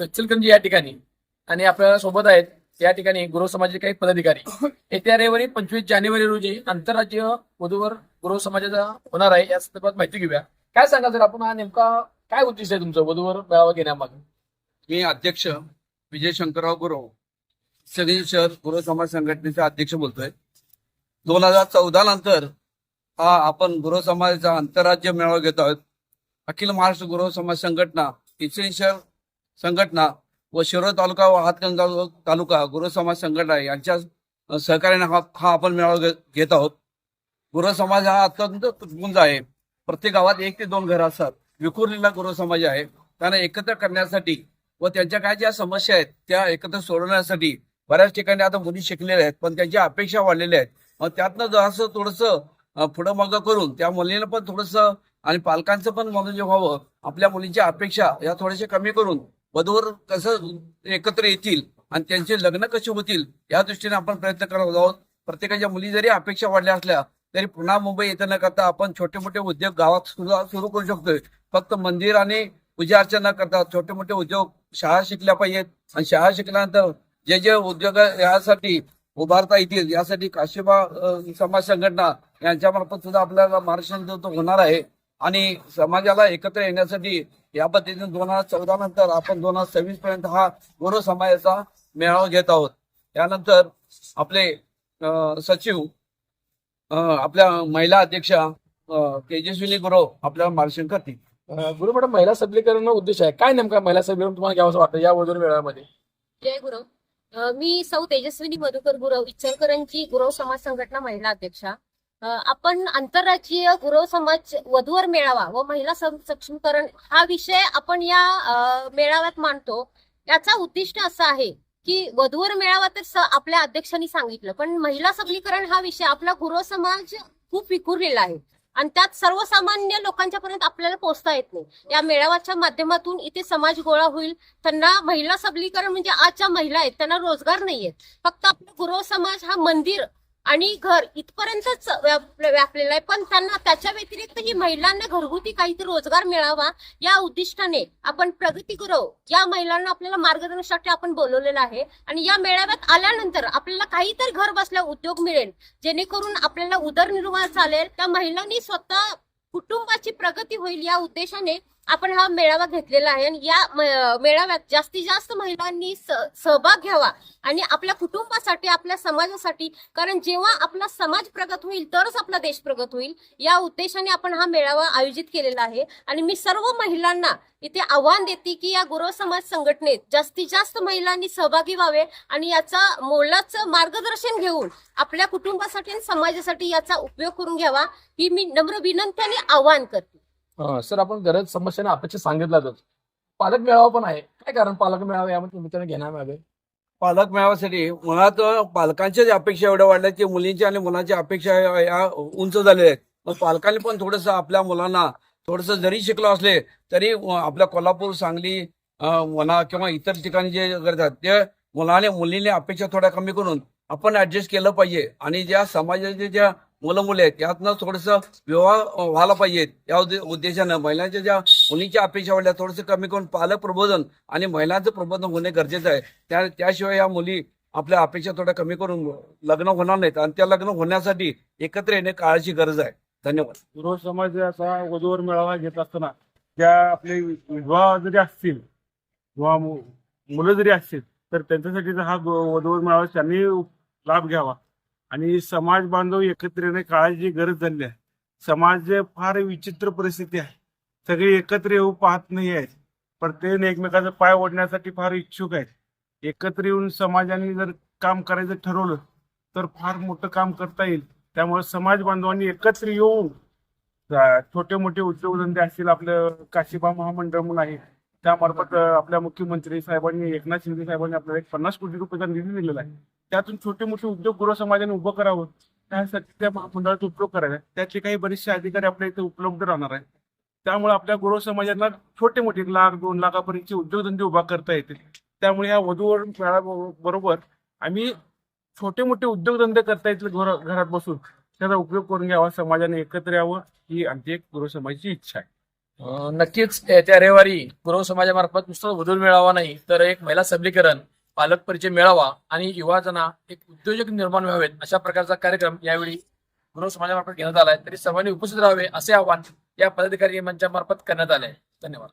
आहोत इचलकरंजी या ठिकाणी. आणि आपल्यासोबत आहेत या ठिकाणी गुरु समाजाचे काही पदाधिकारी. येत्या रविवारी पंचवीस जानेवारी रोजी आंतरराज्य वधूवर गुरु समाजाचा होणार आहे. या संदर्भात माहिती घेऊया. काय सांगा जर आपण? हा नेमका काय उद्देश आहे तुमचं वधूवर मेळावा घेण्यामागे? मी अध्यक्ष विजय शंकरराव गुरव सगळी शहर गुरु समाज संघटनेचा अध्यक्ष बोलतोय. दोन हजार चौदा नंतर हा आपण गुरु समाजाचा आंतरराज्य मेळावा घेत आहोत. अखिल महाराष्ट्र गृह समाज संघटना इचरी शहर संघटना व शिरोळ तालुका व हातकंज तालुका गुरु समाज संघटना यांच्या सहकार्याने हा हा आपण मेळावा घेत आहोत. गुरु समाज हा अत्यंत तुटपुंज आहे. प्रत्येक गावात एक ते दोन घरं असतात. विखुरलेला गुरु समाज आहे. त्यांना एकत्र करण्यासाठी व त्यांच्या काय ज्या समस्या आहेत त्या एकत्र सोडवण्यासाठी बऱ्याच ठिकाणी आता मुली शिकलेल्या आहेत पण त्यांच्या अपेक्षा वाढलेल्या आहेत. मग त्यातनं जरासं थोडंसं पुढं मागं करून त्या मुलीनं पण थोडंसं आणि पालकांचं पण मनोज व्हावं आपल्या मुलींच्या अपेक्षा या थोड्याशा कमी करून वधूवर कसं एकत्र येतील आणि त्यांचे लग्न कसे होतील या दृष्टीने आपण प्रयत्न करत आहोत. प्रत्येकाच्या मुली जरी अपेक्षा वाढल्या असल्या तरी पुन्हा मुंबई येतं न करता आपण छोटे मोठे उद्योग गावात सुद्धा सुरू करू शकतोय. फक्त मंदिर आणि पूजा अर्चना न करता छोटे मोठे उद्योग शाळा शिकल्या पाहिजेत. आणि शाळा शिकल्यानंतर जे जे उद्योग यासाठी उभारता येतील यासाठी काशीबा समाज संघटना यांच्यामार्फत सुद्धा आपल्याला मार्गदर्शन होणार आहे. आणि समाजाला एकत्र येण्यासाठी या पद्धतीने दोन हजार चौदा नंतर आपण दोन हजार सव्वीस पर्यंत हा गुरु समाजाचा मेळावा घेत आहोत. त्यानंतर आपले सचिव आपल्या महिला अध्यक्षा तेजस्विनी गुरव आपल्याला मार्गदर्शन करतील. गुरु मॅडम महिला सबलीकरण उद्देश आहे. काय नेमका महिला सबलीकरण तुम्हाला घ्यावं असं वाटतं या वधूवर मेळाव्यामध्ये? जय गुरव अ, मी सौ तेजस्विनी मधुकर गुरव इचलकरंजी गुरव समाज संघटना महिला अध्यक्षा. आपण आंतरराज्यीय गुरव समाज वधूवर मेळावा व महिला सक्षमीकरण हा विषय आपण या मेळाव्यात मांडतो. याचा उद्दिष्ट असं आहे की वधूवर मेळावा तर आपल्या अध्यक्षांनी सांगितलं पण महिला सबलीकरण हा विषय आपला गुरव समाज खूप विखुरलेला आहे आणि त्यात सर्वसामान्य लोकांच्या पर्यंत आपल्याला पोहोचता येत नाही. या मेळाव्याच्या माध्यमातून इथे समाज गोळा होईल. त्यांना महिला सबलीकरण म्हणजे आजच्या महिला आहेत त्यांना रोजगार नाहीयेत फक्त आपला गुरव समाज हा मंदिर आणि घर इथपर्यंतच व्याप- आहे. पण त्यांना त्याच्या व्यतिरिक्त ही महिलांना घरगुती काहीतरी रोजगार मिळावा या उद्दिष्टाने आपण प्रगती गुरव या महिलांना आपल्याला मार्गदर्शनासाठी आपण बोलवलेलं आहे. आणि या मेळाव्यात आल्यानंतर आपल्याला काहीतरी घर बसल्या उद्योग मिळेल. जेणेकरून आपल्याला उदरनिर्वाह चालेल. त्या महिलांनी स्वतः कुटुंबाची प्रगती होईल या उद्देशाने आपण हा मेळावा घेतलेला आहे आणि या मेळाव्यात जास्तीत जास्त महिलांनी सहभाग घ्यावा आणि आपल्या कुटुंबासाठी आपल्या समाजासाठी कारण जेव्हा आपला समाज प्रगत होईल तरच आपला देश प्रगत होईल या उद्देशाने आपण हा मेळावा आयोजित केलेला आहे. आणि मी सर्व महिलांना इथे आव्हान देते की या गुरव समाज संघटनेत जास्तीत जास्त महिलांनी सहभागी व्हावे आणि याचा मोलाचं मार्गदर्शन घेऊन आपल्या कुटुंबासाठी आणि समाजासाठी याचा उपयोग करून घ्यावा ही मी नम्र विनंती आणि आव्हान करते. सर आपण गरज समस्यांना अपेक्षा सांगितलाच पालक मेळावा पण आहे. काय कारण पालक मेळावा यामध्ये मित्र घेणार यावे पालक मेळाव्यासाठी मुळात पालकांच्या अपेक्षा एवढ्या वाढल्या की मुलींच्या आणि मुलांच्या अपेक्षा या- उंच झालेल्या आहेत. मग पालकांनी पण थोडस आपल्या मुलांना थोडस जरी शिकलो असले तरी आपल्या कोल्हापूर सांगली म्हणा किंवा इतर ठिकाणी जे करतात ते मुलाने मुलीने अपेक्षा थोड्या कमी करून आपण ऍडजस्ट केलं पाहिजे. आणि ज्या समाजाच्या ज्या मुलं मुले आहेत. यातनं थोडस विवाह व्हायला पाहिजेत या उद्देशानं महिलांच्या ज्या मुलींच्या अपेक्षा वाढल्या थोडंसं कमी करून पालक प्रबोधन आणि महिलांचं प्रबोधन होणे गरजेचं आहे. त्या त्याशिवाय या मुली आपल्या अपेक्षा थोड्या कमी करून लग्न होणार नाहीत आणि त्या लग्न होण्यासाठी एकत्र येणे काळाची गरज आहे. धन्यवाद. गुरु समाजाचा वधूवर मेळावा घेत असताना त्या आपले विवाह जरी असतील किंवा मुलं जरी असतील तर त्यांच्यासाठी जर हा वधूवर मेळावा त्यांनी लाभ घ्यावा. आणि समाज बांधव एकत्र येणे काळाची गरज झाली आहे. समाज फार विचित्र परिस्थिती आहे. सगळे एकत्र येऊ पाहत नाही आहेत. प्रत्येक एकमेकाचा पाय ओढण्यासाठी फार इच्छुक आहेत. एकत्र येऊन समाजाने जर काम करायचं ठरवलं तर फार मोठं काम करता येईल. त्यामुळे समाज बांधवांनी एकत्र येऊन छोटे मोठे उद्योगधंदे असतील आपलं काशीबा महामंडळ म्हणून आहे त्यामार्फत आपल्या मुख्यमंत्री साहेबांनी एकनाथ शिंदे साहेबांनी आपल्याला एक पन्नास कोटी रुपयाचा निधी दिलेला आहे. त्यातून छोटे मोठे उद्योग गृह समाजाने उभं करावं त्यासाठी त्या महामंडळाचा उपयोग करायचा त्याचे काही बरेचसे अधिकारी आपल्या इथे उपलब्ध राहणार आहेत. त्यामुळे आपल्या गृह समाजाला छोटे मोठे एक लाख दोन लाखापर्यंतचे उद्योगधंदे उभा करता येतील. त्यामुळे या वधूवर बरोबर आम्ही छोटे मोठे उद्योगधंदे करता येतील घर घरात बसून. त्याचा उपयोग करून घ्यावा समाजाने एकत्र यावं ही आमची एक गृह समाजाची इच्छा आहे. नक्कीच येत्या रविवारी गृह समाजामार्फत नुसतं वधूर मिळावा नाही तर एक महिला सबलीकरण पालक परिचय मेळावा आणि युवाजना एक उद्योजक निर्माण व्हावेत अशा प्रकारचा कार्यक्रम यावेळी गृह समाजामार्फत घेण्यात आलाय. तरी सर्वांनी उपस्थित राहावे असे आवाहन या पदाधिकारी मंचामार्फत करण्यात आले धन्यवाद.